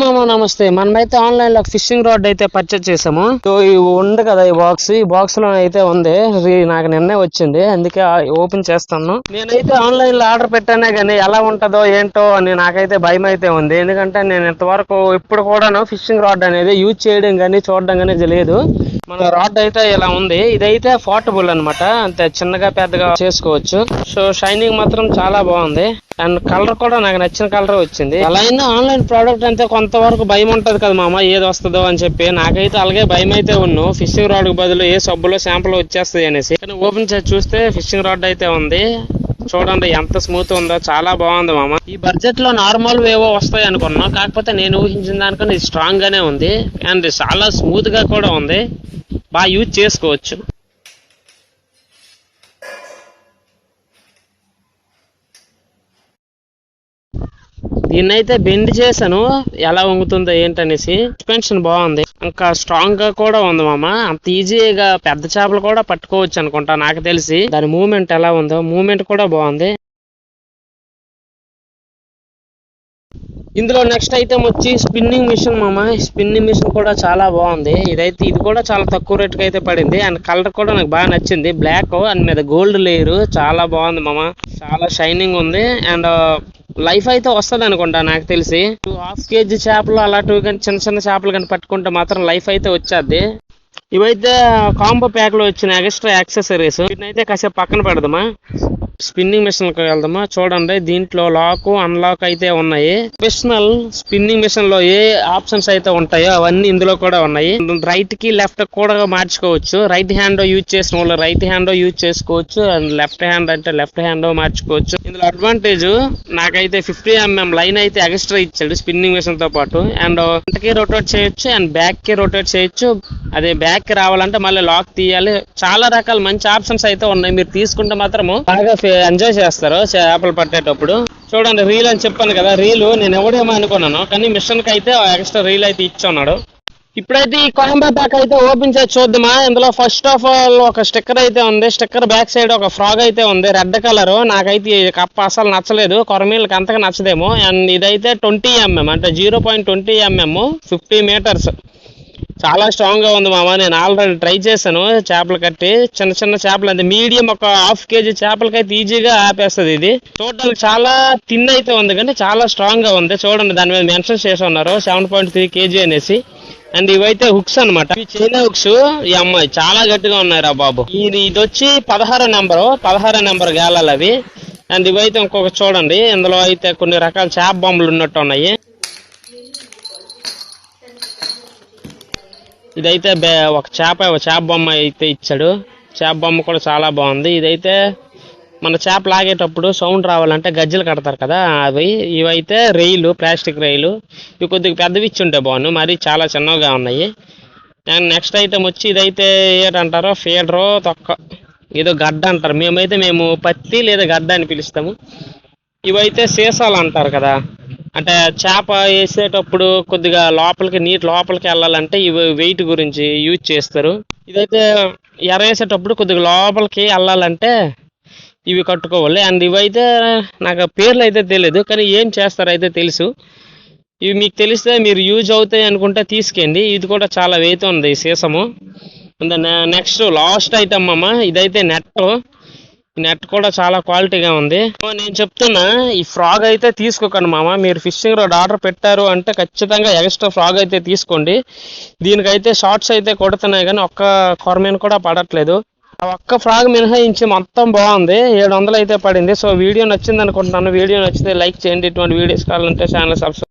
మామ నమస్తే. మనమైతే ఆన్లైన్లో ఫిషింగ్ రాడ్ అయితే పర్చేజ్ చేసాము సో ఇవి ఉంది కదా ఈ బాక్స్ ఈ బాక్స్లో అయితే ఉంది. నాకు నిన్నే వచ్చింది. అందుకే ఓపెన్ చేస్తాను. నేనైతే ఆన్లైన్లో ఆర్డర్ పెట్టానే కానీ ఎలా ఉంటుందో ఏంటో అని నాకైతే భయం అయితే ఉంది. ఎందుకంటే నేను ఇంతవరకు ఇప్పుడు కూడాను ఫిషింగ్ రాడ్ అనేది యూజ్ చేయడం కానీ చూడడం కానీ తెలియదు. మన రాడ్ అయితే ఇలా ఉంది. ఇదైతే పోర్టబుల్ అన్నమాట. అంతే చిన్నగా పెద్దగా చేసుకోవచ్చు. సో షైనింగ్ మాత్రం చాలా బాగుంది. అండ్ కలర్ కూడా నాకు నచ్చిన కలర్ వచ్చింది. అలా అయినా ఆన్లైన్ ప్రోడక్ట్ అంటే కొంతవరకు భయం ఉంటది కదా మామ ఏది వస్తుందో అని చెప్పి. నాకైతే అలాగే భయం అయితే ఉన్ను. ఫిషింగ్ రాడ్ బదులు ఏ సబ్బులో శాంపుల్ వచ్చేస్తాయి అనేసి. కానీ ఓపెన్ చేసి చూస్తే ఫిషింగ్ రాడ్ అయితే ఉంది. చూడండి ఎంత స్మూత్ ఉందో. చాలా బాగుంది మామ. ఈ బడ్జెట్లో నార్మల్ ఏవో వస్తాయి అనుకున్నా. కాకపోతే నేను ఊహించిన దానికన్నా ఇది స్ట్రాంగ్ గానే ఉంది. అండ్ చాలా స్మూత్గా కూడా ఉంది. బాగా యూజ్ చేసుకోవచ్చు. దీన్నైతే బెండ్ చేశాను. ఎలా వంగుతుందో ఏంటనేసి. సస్పెన్షన్ బాగుంది. ఇంకా స్ట్రాంగ్గా కూడా ఉంది మామ. అంత ఈజీగా పెద్ద చేపలు కూడా పట్టుకోవచ్చు అనుకుంటా. నాకు తెలిసి దాని మూమెంట్ ఎలా ఉందో. మూమెంట్ కూడా బాగుంది. ఇందులో నెక్స్ట్ ఐటమ్ వచ్చి స్పిన్నింగ్ మిషన్ మామ. స్పిన్నింగ్ మిషన్ కూడా చాలా బాగుంది. ఇదైతే ఇది కూడా చాలా తక్కువ రేటుకి అయితే పడింది. అండ్ కలర్ కూడా నాకు బాగా నచ్చింది. బ్లాక్ అండ్ మీద గోల్డ్ లేయర్ చాలా బాగుంది మామ. చాలా షైనింగ్ ఉంది. అండ్ లైఫ్ uh, అయితే వస్తుంది అనుకుంటా నాకు తెలిసి. హాఫ్ కేజీ చేపలు అలాంటివి కానీ చిన్న చిన్న చేపలు కానీ పట్టుకుంటే మాత్రం లైఫ్ అయితే వచ్చేది. ఇవైతే కాంబో ప్యాక్లో వచ్చిన ఎక్స్ట్రా యాక్సెసరీస్ అయితే కాసేపు పక్కన పెడదామా. స్పిన్నింగ్ మిషన్కి వెళ్దామా? చూడండి దీంట్లో లాక్ అన్లాక్ అయితే ఉన్నాయి. ప్రొఫెషనల్ స్పిన్నింగ్ మిషన్లో ఏ ఆప్షన్స్ అయితే ఉంటాయో అవన్నీ ఇందులో కూడా ఉన్నాయి. రైట్కి లెఫ్ట్ కూడా మార్చుకోవచ్చు. రైట్ హ్యాండ్ యూజ్ చేసిన వాళ్ళు రైట్ హ్యాండ్ యూజ్ చేసుకోవచ్చు. అండ్ లెఫ్ట్ హ్యాండ్ అంటే లెఫ్ట్ హ్యాండ్ మార్చుకోవచ్చు. ఇందులో అడ్వాంటేజ్ నాకైతే ఫిఫ్టీ ఎంఎం లైన్ అయితే ఎక్స్ట్రా ఇచ్చాడు స్పిన్నింగ్ మిషన్తో పాటు. అండ్ ఫ్రంట్కి రొటేట్ చేయొచ్చు అండ్ బ్యాక్కి రొటేట్ చేయొచ్చు. అదే బ్యాక్కి రావాలంటే మళ్ళీ లాక్ తీయాలి. చాలా రకాల మంచి ఆప్షన్స్ అయితే ఉన్నాయి. మీరు తీసుకుంటే మాత్రము బాగా ఎంజాయ్ చేస్తారు చేపలు పట్టేటప్పుడు. చూడండి రీల్ అని చెప్పాను కదా రీల్ నేను ఎవడేమో అనుకున్నాను కానీ మిషన్కి అయితే ఎక్స్ట్రా రీల్ అయితే ఇచ్చి ఉన్నాడు ఇప్పుడైతే ఈ కాంబో ప్యాక్ అయితే ఓపెన్ చేసి చూద్దామా? ఇందులో ఫస్ట్ ఆఫ్ ఆల్ ఒక స్టిక్కర్ అయితే ఉంది. స్టిక్కర్ బ్యాక్ సైడ్ ఒక ఫ్రాగ్ అయితే ఉంది రెడ్ కలర్ నాకైతే ఈ కప్ప అసలు నచ్చలేదు. కొరమీళ్ళకి అంతగా నచ్చదేమో. అండ్ ఇదైతే ట్వంటీ ఎంఎం అంటే zero point twenty MM fifty metres చాలా స్ట్రాంగ్గా ఉంది మామ. నేను ఆల్రెడీ ట్రై చేశాను చేపలు కట్టి. చిన్న చిన్న చేపలు అంటే మీడియం ఒక హాఫ్ కేజీ చేపలకి అయితే ఈజీగా ఆపేస్తుంది ఇది. చూడడానికి చాలా థిన్ అయితే ఉంది కానీ చాలా స్ట్రాంగ్గా ఉంది. చూడండి దాని మీద మెన్షన్ చేసి ఉన్నారు. సెవెన్ పాయింట్ త్రీ కేజీ అనేసి. అండ్ ఇవైతే హుక్స్ అన్నమాట. ఇవి చైనా హుక్స్ ఈ అమ్మాయి చాలా గట్టిగా ఉన్నాయి రా బాబు. ఇది ఇది వచ్చి పదహారో నెంబరు పదహారో నెంబర్ గేలాలు అవి. అండ్ ఇవైతే ఇంకొక చూడండి. ఇందులో అయితే కొన్ని రకాల చేప బొమ్మలు ఉన్నట్టు ఉన్నాయి. ఇదైతే ఒక చేప ఒక చేప బొమ్మ అయితే ఇచ్చాడు. చేప బొమ్మ కూడా చాలా బాగుంది. ఇదైతే మన చేప లాగేటప్పుడు సౌండ్ రావాలంటే గజ్జలు కడతారు కదా అవి. ఇవైతే రైలు ప్లాస్టిక్ రైలు. ఇవి కొద్దిగా పెద్దవి ఇచ్చి ఉంటే బాగుండు. మరి చాలా చిన్నగా ఉన్నాయి. అండ్ నెక్స్ట్ ఐటమ్ వచ్చి ఇదైతే ఏంటంటారో ఫీడరో తొక్క. ఏదో గడ్డ అంటారు. మేమైతే మేము పత్తి లేదా గడ్డ అని పిలుస్తాము. ఇవైతే సీసాలు అంటారు కదా. అంటే చేప వేసేటప్పుడు కొద్దిగా లోపలికి నీటి లోపలికి వెళ్ళాలంటే ఇవి వెయిట్ గురించి యూజ్ చేస్తారు. ఇదైతే ఎర వేసేటప్పుడు కొద్దిగా లోపలికి వెళ్ళాలంటే ఇవి కట్టుకోవాలి. అండ్ ఇవైతే నాకు పేర్లు అయితే తెలియదు కానీ ఏం చేస్తారో అయితే తెలుసు. ఇవి మీకు తెలిస్తే మీరు యూజ్ అవుతాయి అనుకుంటే తీసుకెండి ఇది కూడా చాలా వెయిట్ ఉంది ఈ సీసము. నెక్స్ట్ లాస్ట్ ఐటమ్ అమ్మ ఇదైతే నెట్ నెట్ కూడా చాలా క్వాలిటీగా ఉంది. సో నేను చెప్తున్నా ఈ ఫ్రాగ్ అయితే తీసుకోకండి మామ. మీరు ఫిషింగ్ రోడ్ ఆర్డర్ పెట్టారు అంటే ఖచ్చితంగా ఎక్స్ట్రా ఫ్రాగ్ అయితే తీసుకోండి. దీనికైతే షార్ట్స్ అయితే కొడుతున్నాయి కానీ ఒక్క కొరమేను కూడా పడట్లేదు. ఆ ఒక్క ఫ్రాగ్ మినహాయించి మొత్తం బాగుంది. ఏడు వందలు అయితే పడింది. సో వీడియో నచ్చింది అనుకుంటున్నాను వీడియో నచ్చితే లైక్ చేయండి. ఇటువంటి వీడియోస్ కావాలంటే ఛానల్ సబ్స్క్రైబ్